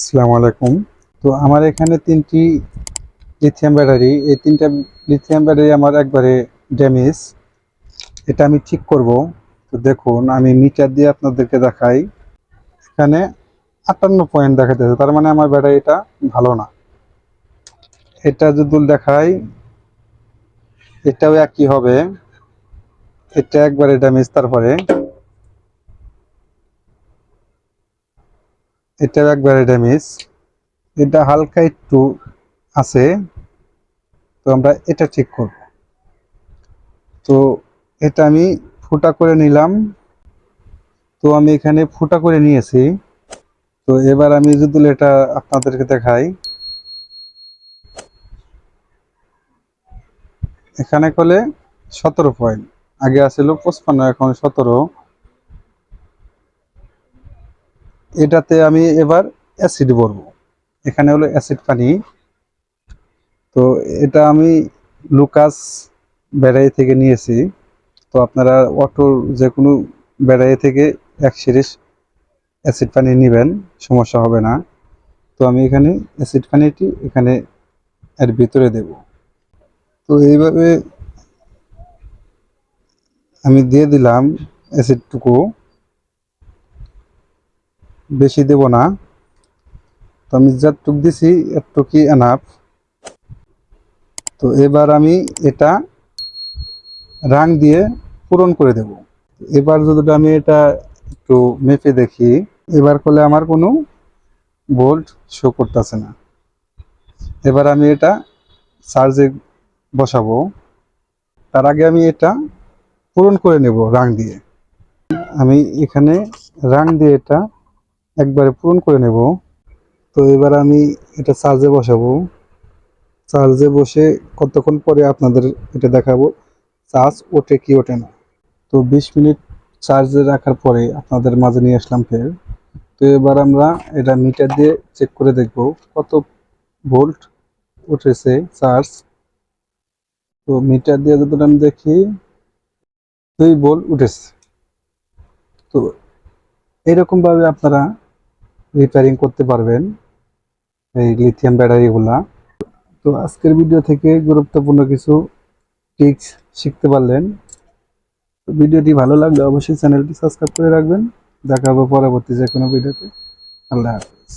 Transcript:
আসসালামু আলাইকুম। তো আমার এখানে তিনটি লিথিয়াম ব্যাটারি এই তিনটা লিথিয়াম ব্যাটারি আমার একবারে ড্যামেজ এটা আমি ঠিক করব। তো দেখুন, আমি মিটার দিয়ে আপনাদেরকে দেখাই। এখানে আটান্ন পয়েন্ট দেখাতেছে তার মানে আমার ব্যাটারিটা ভালো না। এটা যদি দেখাই, এটাও একই হবে। এটা একবারে ড্যামেজ তারপরে এটাও একবারে ড্যামেজ এটা হালকা একটু আছে। তো আমরা এটা ঠিক করব। তো এটা আমি ফুটা করে নিলাম। তো আমি এখানে ফুটা করে নিয়েছি। তো এবার আমি যদি এটা আপনাদেরকে দেখাই। এখানে করলে সতেরো পয়েন্ট আগে আসছিল পঁচপান্ন, এখন সতেরো। এটাতে আমি এবার অ্যাসিড ভরবো। এখানে হলো অ্যাসিড পানি। তো এটা আমি লুকাস ব্যাটারি থেকে নিয়েছি। তো আপনারা অটোর যে কোনো ব্যাটারি থেকে এক সিরিজ অ্যাসিড পানি নেবেন, সমস্যা হবে না। তো আমি এখানে অ্যাসিড পানিটি এখানে এর ভিতরে দেব। তো এইভাবে আমি দিয়ে দিলাম অ্যাসিডটুকু বেশি দেব না। তো আমি যতটুক দিছি এতটুকুই এনাফ তো এবার আমি এটা রাং দিয়ে পূরণ করে দেব। এবার যদি আমি এটা একটু মেপে দেখি, এবার করলে আমার কোনো ভোল্ট শো করতেছে না। এবার আমি এটা চার্জে বসাবো। তার আগে আমি এটা পূরণ করে নেব রাং দিয়ে। আমি এখানে রাং দিয়ে এটা একবারে পূরণ করে নেব। তো এবার আমি এটা চার্জে বসাবো। চার্জে বসে কতক্ষণ পরে আপনাদের এটা দেখাবো? চার্জ ওঠে কি ওঠে না। তো বিশ মিনিট চার্জে রাখার পরে আপনাদের মাঝে নিয়ে আসলাম ফের। তো এবার আমরা এটা মিটার দিয়ে চেক করে দেখব কত ভোল্ট উঠেছে চার্জ। তো মিটার দিয়ে যদি আমি দেখি, দুই ভোল্ট উঠেছে। তো এরকমভাবে আপনারা রিপেয়ারিং করতে পারবেন এই লিথিয়াম ব্যাটারিগুলা তো আজকের ভিডিও থেকে গুরুত্বপূর্ণ কিছু টিপস শিখতে পারলেন। ভিডিওটি ভালো লাগলে অবশ্যই চ্যানেলটি সাবস্ক্রাইব করে রাখবেন। দেখা হবে পরবর্তী যে কোনো ভিডিওতে আল্লাহ হাফিজ।